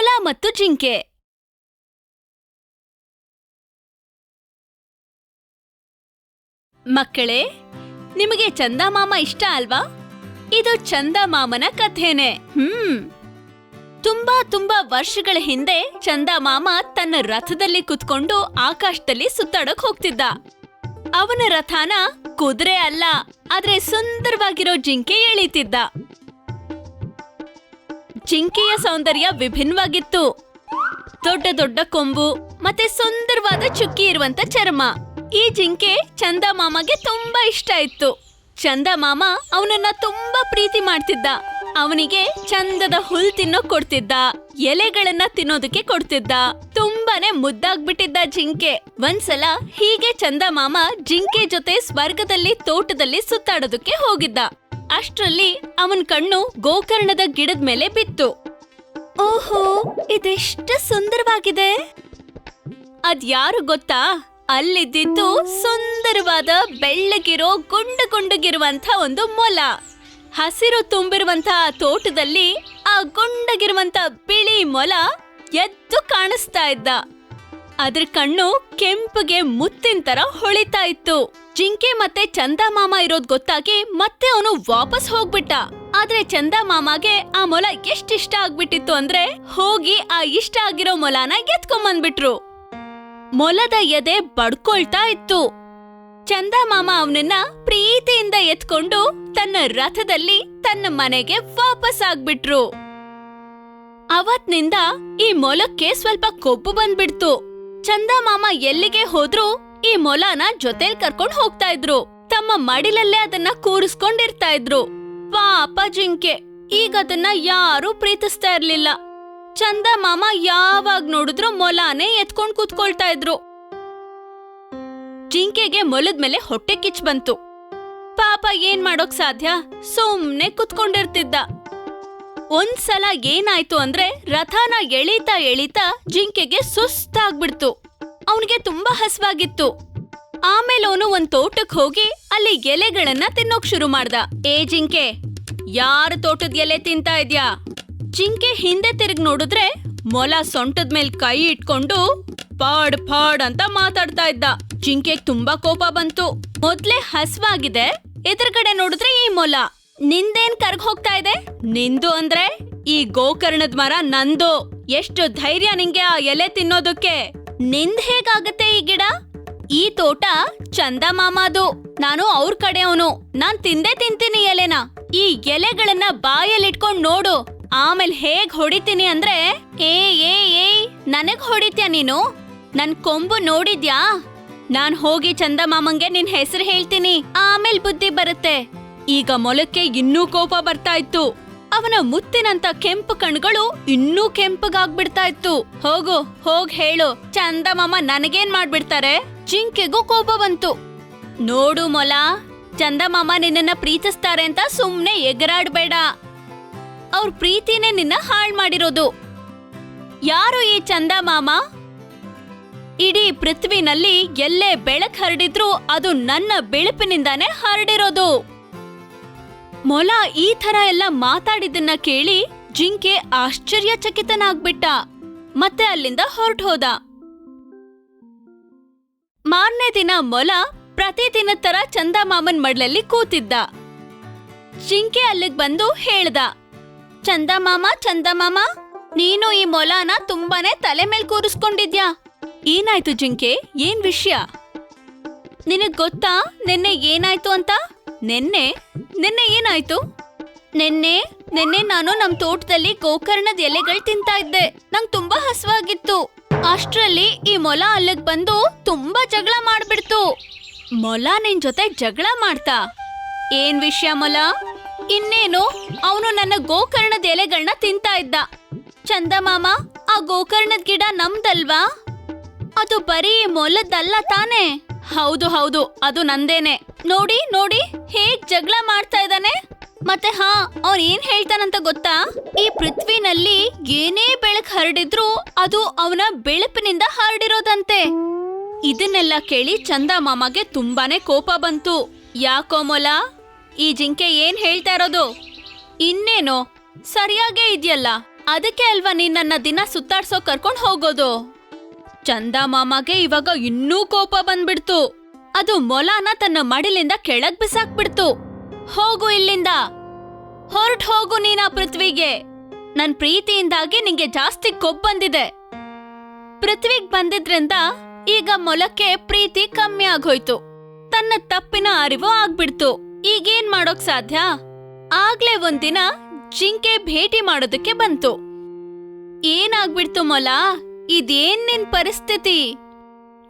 ಮೊಲ ಮತ್ತು ಜಿಂಕೆ. ಮಕ್ಕಳೇ, ನಿಮಗೆ ಚಂದಮಾಮ ಇಷ್ಟ ಅಲ್ವಾ? ಇದು ಚಂದಮಾಮನ ಕಥೆನೆ. ಹ್ಮ್. ತುಂಬಾ ತುಂಬಾ ವರ್ಷಗಳ ಹಿಂದೆ ಚಂದಮಾಮ ತನ್ನ ರಥದಲ್ಲಿ ಕುತ್ಕೊಂಡು ಆಕಾಶದಲ್ಲಿ ಸುತ್ತಾಡಕ್ ಹೋಗ್ತಿದ್ದ. ಅವನ ರಥನ ಕುದುರೆ ಅಲ್ಲ, ಆದ್ರೆ ಸುಂದರವಾಗಿರೋ ಜಿಂಕೆ ಎಳೀತಿದ್ದ. ಜಿಂಕೆಯ ಸೌಂದರ್ಯ ವಿಭಿನ್ನವಾಗಿತ್ತು. ದೊಡ್ಡ ದೊಡ್ಡ ಕೊಂಬು, ಮತ್ತೆ ಸುಂದರವಾದ ಚುಕ್ಕಿ ಇರುವಂತ ಚರ್ಮ. ಈ ಜಿಂಕೆ ಚಂದ ಮಾಮಗೆ ತುಂಬಾ ಇಷ್ಟ ಇತ್ತು ಚಂದ ಮಾಮ ಅವನನ್ನ ತುಂಬಾ ಪ್ರೀತಿ ಮಾಡ್ತಿದ್ದ. ಅವನಿಗೆ ಚಂದದ ಹುಲ್ ತಿನ್ನೋ ಕೊಡ್ತಿದ್ದ, ಎಲೆಗಳನ್ನ ತಿನ್ನೋದಕ್ಕೆ ಕೊಡ್ತಿದ್ದ. ತುಂಬಾನೇ ಮುದ್ದಾಗ್ಬಿಟ್ಟಿದ್ದ ಜಿಂಕೆ ಒಂದ್ಸಲ ಹೀಗೆ ಚಂದ ಮಾಮ ಜಿಂಕೆ ಜೊತೆ ಸ್ವರ್ಗದಲ್ಲಿ, ತೋಟದಲ್ಲಿ ಸುತ್ತಾಡೋದಕ್ಕೆ ಹೋಗಿದ್ದ. ಅಷ್ಟ್ರಲ್ಲಿ ಅವನ್ ಕಣ್ಣು ಗೋಕರ್ಣದ ಗಿಡದ ಮೇಲೆ ಬಿತ್ತು. ಓಹೋ, ಇದೆಷ್ಟು ಸುಂದರವಾಗಿದೆ. ಅದ್ಯಾರು ಗೊತ್ತಾ? ಅಲ್ಲಿದ್ದಿದ್ದು ಸುಂದರವಾದ ಬೆಳ್ಳಗಿರೋ ಗುಂಡು ಗುಂಡುಗಿರುವಂತ ಒಂದು ಮೊಲ. ಹಸಿರು ತುಂಬಿರುವಂತ ತೋಟದಲ್ಲಿ ಆ ಗುಂಡಗಿರುವಂತ ಬಿಳಿ ಮೊಲ ಎದ್ದು ಕಾಣಿಸ್ತಾ ಇದ್ದ. ಅದ್ರ ಕಣ್ಣು ಕೆಂಪಗೆ ಮುತ್ತಿನ ತರ ಹೊಳಿತಾ ಇತ್ತು. ಜಿಂಕೆ ಮತ್ತೆ ಚಂದಮಾಮ ಇರೋದ್ ಗೊತ್ತಾಗಿ ಮತ್ತೆ ಅವನು ವಾಪಸ್ ಹೋಗ್ಬಿಟ್ಟ. ಆದ್ರೆ ಚಂದಮಾಮಗೆ ಆ ಮೊಲ ಎಷ್ಟ್ ಇಷ್ಟ ಆಗ್ಬಿಟ್ಟಿತ್ತು ಅಂದ್ರೆ ಹೋಗಿ ಆ ಇಷ್ಟ ಆಗಿರೋ ಮೊಲನ ಎತ್ಕೊಂಬಂದ್ಬಿಟ್ರು ಮೊಲದ ಎದೆ ಬಡ್ಕೊಳ್ತಾ ಇತ್ತು. ಚಂದಮಾಮ ಅವನನ್ನ ಪ್ರೀತಿಯಿಂದ ಎತ್ಕೊಂಡು ತನ್ನ ರಥದಲ್ಲಿ ತನ್ನ ಮನೆಗೆ ವಾಪಸ್ ಆಗ್ಬಿಟ್ರು. ಅವತ್ನಿಂದ ಈ ಮೊಲಕ್ಕೆ ಸ್ವಲ್ಪ ಕೊಬ್ಬು ಬಂದ್ಬಿಡ್ತು. ಚಂದಮಾಮ ಎಲ್ಲಿಗೆ ಹೋದ್ರು ಈ ಮೊಲನ ಜೊತೆಲ್ ಕರ್ಕೊಂಡ್ ಹೋಗ್ತಾ ಇದ್ರು. ತಮ್ಮ ಮಡಿಲಲ್ಲೇ ಅದನ್ನ ಕೂರಿಸ್ಕೊಂಡಿರ್ತಾ ಇದ್ರು. ಪಾಪ ಜಿಂಕೆ, ಈಗ ಅದನ್ನ ಯಾರೂ ಪ್ರೀತಿಸ್ತಾ ಇರ್ಲಿಲ್ಲ. ಚಂದಮಾಮ ಯಾವಾಗ ನೋಡಿದ್ರು ಮೊಲಾನೇ ಎತ್ಕೊಂಡ್ ಕೂತ್ಕೊಳ್ತಾ ಇದ್ರು. ಜಿಂಕೆಗೆ ಮೊಲದ ಮೇಲೆ ಹೊಟ್ಟೆ ಕಿಚ್ ಬಂತು. ಪಾಪ ಏನ್ ಮಾಡೋಕ್ ಸಾಧ್ಯ? ಸುಮ್ನೆ ಕುತ್ಕೊಂಡಿರ್ತಿದ್ದ. ಒಂದ್ಸಲ ಏನಾಯ್ತು ಅಂದ್ರೆ ರಥನ ಎಳೀತಾ ಎಳೀತಾ ಜಿಂಕೆಗೆ ಸುಸ್ತಾಗ್ಬಿಡ್ತು. ಅವನಿಗೆ ತುಂಬಾ ಹಸ್ವಾಗಿತ್ತು. ಆಮೇಲೆ ಅವನು ಒಂದ್ ತೋಟಕ್ ಹೋಗಿ ಅಲ್ಲಿ ಎಲೆಗಳನ್ನ ತಿನ್ನೋಕ್ ಶುರು ಮಾಡ್ದ. ಏ ಜಿಂಕೆ, ಯಾರ ತೋಟದ ಎಲೆ ತಿಂತಾ ಇದ್ಯಾ? ಜಿಂಕೆ ಹಿಂದೆ ತಿರುಗ್ ನೋಡಿದ್ರೆ ಮೊಲ ಸೊಂಟದ ಮೇಲೆ ಕೈ ಇಟ್ಕೊಂಡು ಪಾಡ್ ಪಾಡ್ ಅಂತ ಮಾತಾಡ್ತಾ ಇದ್ದ. ಜಿಂಕೆ ತುಂಬಾ ಕೋಪ ಬಂತು. ಮೊದ್ಲೇ ಹಸ್ವಾಗಿದೆ, ಎದುರುಗಡೆ ನೋಡಿದ್ರೆ ಈ ಮೊಲ. ನಿಂದೇನ್ ಕರ್ಗ್ ಹೋಗ್ತಾ ಇದೆ? ನಿಂದು ಅಂದ್ರೆ ಈ ಗೋಕರ್ಣದ ಮರ ನಂದು. ಎಷ್ಟು ಧೈರ್ಯ ನಿಂಗೆ ಆ ಎಲೆ ತಿನ್ನೋದಕ್ಕೆ. ನಿಂದ್ ಹೇಗಾಗತ್ತೆ ಈ ಗಿಡ? ಈ ತೋಟ ಚಂದ ಮಾಮಾದು. ನಾನು ಅವ್ರ ಕಡೆಯವನು. ನಾನ್ ತಿಂದೇ ತಿಂತೀನಿ ಎಲೆನ. ಈ ಎಲೆಗಳನ್ನ ಬಾಯಲ್ಲಿಟ್ಕೊಂಡ್ ನೋಡು. ಆಮೇಲೆ ಹೇಗ್ ಹೊಡಿತೀನಿ ಅಂದ್ರೆ, ಏ ಏ ಏ, ನನಗ್ ಹೊಡಿತ್ಯಾ ನೀನು? ನನ್ ಕೊಂಬು ನೋಡಿದ್ಯಾ? ನಾನ್ ಹೋಗಿ ಚಂದ ಮಾಮಂಗೆ ನಿನ್ ಹೆಸರು ಹೇಳ್ತೀನಿ. ಆಮೇಲ್ ಬುದ್ಧಿ ಬರುತ್ತೆ. ಈಗ ಮೊಲಕ್ಕೆ ಇನ್ನೂ ಕೋಪ ಬರ್ತಾ ಇತ್ತು. ಅವನ ಮುತ್ತಿನಂತ ಕೆಂಪು ಕಣ್ಗಳು ಇನ್ನೂ ಕೆಂಪಗಾಗ್ಬಿಡ್ತಾ ಇತ್ತು ಹೋಗು, ಹೋಗ್ ಹೇಳು, ಚಂದ ಮಾಮ ನನಗೇನ್ ಮಾಡ್ಬಿಡ್ತಾರೆ? ಜಿಂಕೆಗೂ ಕೋಪ ಬಂತು. ನೋಡು ಮೊಲ, ಚಂದ ಮಾಮ ನಿನ್ನನ್ನ ಪ್ರೀತಿಸ್ತಾರೆ ಅಂತ ಸುಮ್ನೆ ಎಗರಾಡ್ಬೇಡ. ಅವ್ರ ಪ್ರೀತಿನೇ ನಿನ್ನ ಹಾಳ್ ಮಾಡಿರೋದು. ಯಾರು ಈ ಚಂದ ಮಾಮ? ಇಡೀ ಪೃಥ್ವಿನಲ್ಲಿ ಎಲ್ಲೇ ಬೆಳಕ್ ಹರಡಿದ್ರೂ ಅದು ನನ್ನ ಬೆಳಪಿನಿಂದಾನೇ ಹರಡಿರೋದು. ಮೊಲ ಈ ತರ ಎಲ್ಲ ಮಾತಾಡಿದ್ದನ್ನ ಕೇಳಿ ಜಿಂಕೆ ಆಶ್ಚರ್ಯಚಕಿತನಾಗ್ಬಿಟ್ಟ. ಮತ್ತೆ ಅಲ್ಲಿಂದ ಹೊರಟು ಹೋದ. ಮಾರನೇ ದಿನ ಮೊಲ ಪ್ರತಿದಿನ ತರ ಚಂದಮಾಮನ್ ಮಡ್ಲಲ್ಲಿ ಕೂತಿದ್ದ. ಜಿಂಕೆ ಅಲ್ಲಿಗ್ ಬಂದು ಹೇಳ್ದ. ಚಂದಾಮಾಮ ಚಂದ ಮಾಮ ನೀನು ಈ ಮೊಲಾನ ತುಂಬಾನೇ ತಲೆ ಮೇಲ್ ಕೂರಿಸ್ಕೊಂಡಿದ್ಯಾ? ಏನಾಯ್ತು ಜಿಂಕೆ? ಏನ್ ವಿಷಯ? ನಿನಗ್ ಗೊತ್ತಾ? ನಿನ್ನೆ ಏನಾಯ್ತು ಅಂತ? ನಿನ್ನೆ ನಿನ್ನೆ ಏನಾಯ್ತು? ನೆನ್ನೆ, ನಿನ್ನೆ ನಾನು ನಮ್ ತೋಟದಲ್ಲಿ ಗೋಕರ್ಣದ ಎಲೆಗಳು ತಿಂತಾ ಇದ್ದೆ. ನಂಗ್ ತುಂಬಾ ಹಸುವಾಗಿತ್ತು. ಅಷ್ಟ್ರಲ್ಲಿ ಈ ಮೊಲ ಅಲ್ಲಿಗ್ ಬಂದು ತುಂಬಾ ಜಗಳ ಮಾಡ್ಬಿಡ್ತು. ಮೊಲ ನಿನ್ ಜೊತೆ ಜಗಳ ಮಾಡ್ತಾ? ಏನ್ ವಿಷಯ ಮೊಲ? ಇನ್ನೇನು? ಅವನು ನನ್ನ ಗೋಕರ್ಣದ ಎಲೆಗಳನ್ನ ತಿಂತಾ ಇದ್ದ. ಚಂದಮಾಮ ಆ ಗೋಕರ್ಣದ ಗಿಡ ನಮ್ದಲ್ವಾ? ಅದು ಬರೀ ಮೊಲದಲ್ಲ ತಾನೇ? ಹೌದು ಹೌದು, ಅದು ನಂದೇನೆ. ನೋಡಿ ನೋಡಿ, ಹೇಗ್ ಜಗಳ ಮಾಡ್ತಾ ಇದ್ದಾನೆ. ಮತ್ತೆ ಹಾ, ಅವ್ನ್ ಏನ್ ಹೇಳ್ತಾನಂತ ಗೊತ್ತಾ? ಈ ಪೃಥ್ವಿನಲ್ಲಿ ಏನೇ ಬೆಳಕ್ ಹರಡಿದ್ರು ಅದು ಅವನ ಬೆಳಪಿನಿಂದ ಹರಡಿರೋದಂತೆ. ಇದನ್ನೆಲ್ಲ ಕೇಳಿ ಚಂದ ಮಾಮಗೆ ತುಂಬಾನೇ ಕೋಪ ಬಂತು. ಯಾಕೋ ಮೊಲ? ಈ ಜಿಂಕೆ ಏನ್ ಹೇಳ್ತಾ ಇರೋದು? ಇನ್ನೇನೋ? ಸರಿಯಾಗೇ ಇದೆಯಲ್ಲ. ಅದಕ್ಕೆ ಅಲ್ವಾ ನೀನ್ ನನ್ನ ದಿನ ಸುತ್ತಾಡ್ಸೋ ಕರ್ಕೊಂಡು ಹೋಗೋದು? ಚಂದ ಮಾಮಾಗೆ ಇವಾಗ ಇನ್ನೂ ಕೋಪ ಬಂದ್ಬಿಡ್ತು. ಅದು ಮೊಲಾನ ತನ್ನ ಮಡಿಲಿಂದ ಕೆಳಗ್ ಬಿಸಾಕ್ಬಿಡ್ತು. ಹೋಗು ಇಲ್ಲಿಂದ. ಹೊರಟ್ ಹೋಗು ನೀನ ಪೃಥ್ವಿಗೆ. ನನ್ ಪ್ರೀತಿಯಿಂದಾಗಿ ನಿಂಗೆ ಜಾಸ್ತಿ ಕೊಬ್ ಬಂದಿದೆ. ಪೃಥ್ವಿಗ್ ಬಂದಿದ್ರಿಂದ ಈಗ ಮೊಲಕ್ಕೆ ಪ್ರೀತಿ ಕಮ್ಮಿ ಆಗೋಯ್ತು. ತನ್ನ ತಪ್ಪಿನ ಅರಿವು ಆಗ್ಬಿಡ್ತು. ಈಗೇನ್ ಮಾಡೋಕ್ ಸಾಧ್ಯ? ಆಗ್ಲೇ ಒಂದಿನ ಜಿಂಕೆ ಭೇಟಿ ಮಾಡೋದಕ್ಕೆ ಬಂತು. ಏನಾಗ್ಬಿಡ್ತು ಮೊಲ? ಇದೇನ್ ನಿನ್ ಪರಿಸ್ಥಿತಿ?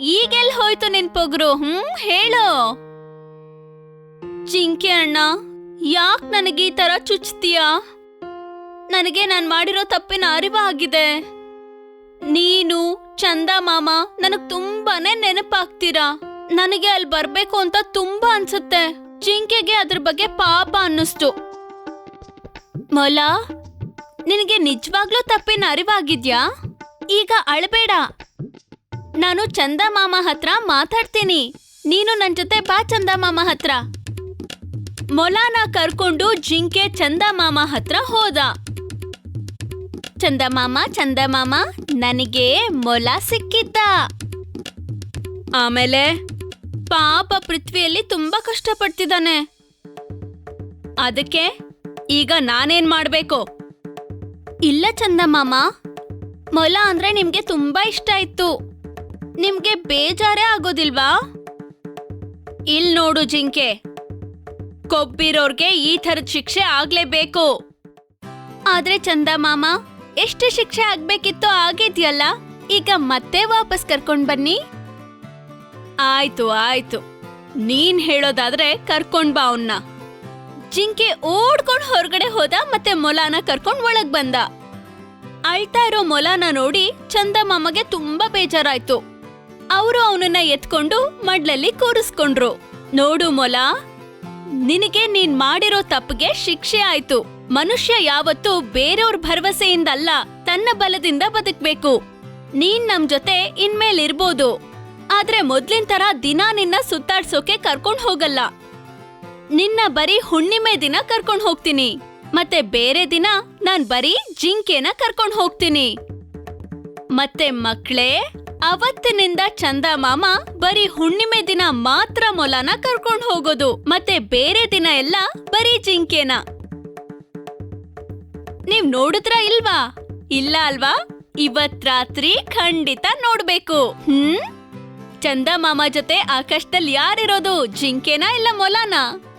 ಈಗೆಲ್ ಹೋಯ್ತು ನಿನ್ ಪೊಗ್ರು, ಹ್ಮ್? ಹೇಳು. ಜಿಂಕೆ ಅಣ್ಣ, ಯಾಕ್ ನನಗೆ ಈ ತರ ಚುಚ್ತೀಯಾ? ನನಗೆ ನಾನ್ ಮಾಡಿರೋ ತಪ್ಪಿನ ಅರಿವಾಗಿದೆ. ನೀನು, ಚಂದ ಮಾಮ, ನನಗ್ ತುಂಬಾನೇ ನೆನಪಾಗ್ತೀರಾ? ನನಗೆ ಅಲ್ಲಿ ಬರ್ಬೇಕು ಅಂತ ತುಂಬಾ ಅನ್ಸುತ್ತೆ. ಜಿಂಕೆಗೆ ಅದ್ರ ಬಗ್ಗೆ ಪಾಪ ಅನ್ನಿಸ್ತು. ಮೊಲ, ನಿನಗೆ ನಿಜವಾಗ್ಲೂ ತಪ್ಪಿನ ಅರಿವಾಗಿದ್ಯಾ? ಈಗ ಅಳಬೇಡ. ನಾನು ಚಂದ ಮಾಮ ಹತ್ರ ಮಾತಾಡ್ತೀನಿ. ನೀನು ನನ್ ಜೊತೆ ಬಾ ಚಂದ ಮಾಮ ಹತ್ರ. ಮೊಲಾನ ಕರ್ಕೊಂಡು ಜಿಂಕೆ ಚಂದ ಮಾಮ ಹತ್ರ ಹೋದ. ಚಂದ ಮಾಮ ಚಂದ ಮಾಮ, ನನಗೆ ಮೊಲ ಸಿಕ್ಕಿದ್ದ. ಆಮೇಲೆ ಪಾಪ ಪೃಥ್ವಿಯಲ್ಲಿ ತುಂಬಾ ಕಷ್ಟಪಡ್ತಿದ್ದಾನೆ. ಅದಕ್ಕೆ ಈಗ ನಾನೇನ್ ಮಾಡ್ಬೇಕು? ಇಲ್ಲ ಚಂದ ಮಾಮ ಮೊಲ ಅಂದ್ರೆ ನಿಮ್ಗೆ ತುಂಬಾ ಇಷ್ಟ ಇತ್ತು ನಿಮ್ಗೆ ಬೇಜಾರೇ ಆಗೋದಿಲ್ವಾ? ಇಲ್ ನೋಡು ಜಿಂಕೆ. ಕೊಬ್ಬಿರೋರ್ಗೆ ಈ ಥರದ ಶಿಕ್ಷೆ ಆಗ್ಲೇಬೇಕು. ಆದ್ರೆ ಚಂದ ಮಾಮ, ಎಷ್ಟು ಶಿಕ್ಷೆ ಆಗ್ಬೇಕಿತ್ತು ಆಗಿದ್ಯಲ್ಲ, ಈಗ ಮತ್ತೆ ವಾಪಸ್ ಕರ್ಕೊಂಡ್ ಬನ್ನಿ. ಆಯ್ತು ಆಯ್ತು. ನೀನ್ ಹೇಳೋದಾದ್ರೆ ಕರ್ಕೊಂಡ್ ಬಾ ಅವನ್ನ ಜಿಂಕೆ ಓಡ್ಕೊಂಡ್ ಹೊರಗಡೆ ಹೋದ ಮತ್ತೆ ಮೊಲಾನ ಕರ್ಕೊಂಡ್ ಒಳಗ್ ಬಂದ. ಅಳ್ತಾ ಇರೋ ಮೊಲಾನ ನೋಡಿ ಚಂದ ಮಾಮಗೆ ತುಂಬಾ ಬೇಜಾರಾಯ್ತು. ಅವರು ಅವನನ್ನ ಎತ್ಕೊಂಡು ಮಡ್ಲಲ್ಲಿ ಕೂರಿಸ್ಕೊಂಡ್ರು. ನೋಡು ಮೊಲ, ನಿನಗೆ ನೀನ್ ಮಾಡಿರೋ ತಪ್ಪಿಗೆ ಶಿಕ್ಷೆ ಆಯ್ತು. ಮನುಷ್ಯ ಯಾವತ್ತೂ ಬೇರೆಯವ್ರ ಭರವಸೆಯಿಂದಲ್ಲ ತನ್ನ ಬಲದಿಂದ ಬದುಕ್ಬೇಕು. ನೀನ್ ನಮ್ ಜೊತೆ ಇನ್ಮೇಲಿರ್ಬೋದು. ಆದ್ರೆ ಮೊದ್ಲಿನ ತರ ದಿನ ನಿನ್ನ ಸುತ್ತಾಡ್ಸೋಕೆ ಕರ್ಕೊಂಡ್ ಹೋಗಲ್ಲ. ನಿನ್ನ ಬರೀ ಹುಣ್ಣಿಮೆ ದಿನ ಕರ್ಕೊಂಡ್ ಹೋಗ್ತೀನಿ. ಮತ್ತೆ ಬೇರೆ ದಿನ ನಾನ್ ಬರೀ ಜಿಂಕೆನ ಕರ್ಕೊಂಡು ಹೋಗ್ತೀನಿ. ಮತ್ತೆ ಮಕ್ಳೇ, ಅವತ್ತಿನಿಂದ ಚಂದ ಮಾಮ ಬರೀ ಹುಣ್ಣಿಮೆ ದಿನ ಮಾತ್ರ ಮೊಲನ ಕರ್ಕೊಂಡು ಹೋಗೋದು, ಮತ್ತೆ ಬೇರೆ ದಿನ ಎಲ್ಲ ಬರೀ ಜಿಂಕೆನ. ನೀವ್ ನೋಡಿದ್ರ ಇಲ್ವಾ? ಇಲ್ಲ ಅಲ್ವಾ? ಇವತ್ ರಾತ್ರಿ ಖಂಡಿತ ನೋಡ್ಬೇಕು. ಹ್ಮ್? ಚಂದ ಮಾಮ ಜೊತೆ ಆಕಾಶದಲ್ಲಿ ಯಾರಿರೋದು, ಜಿಂಕೆನಾ ಇಲ್ಲ ಮೊಲನಾ?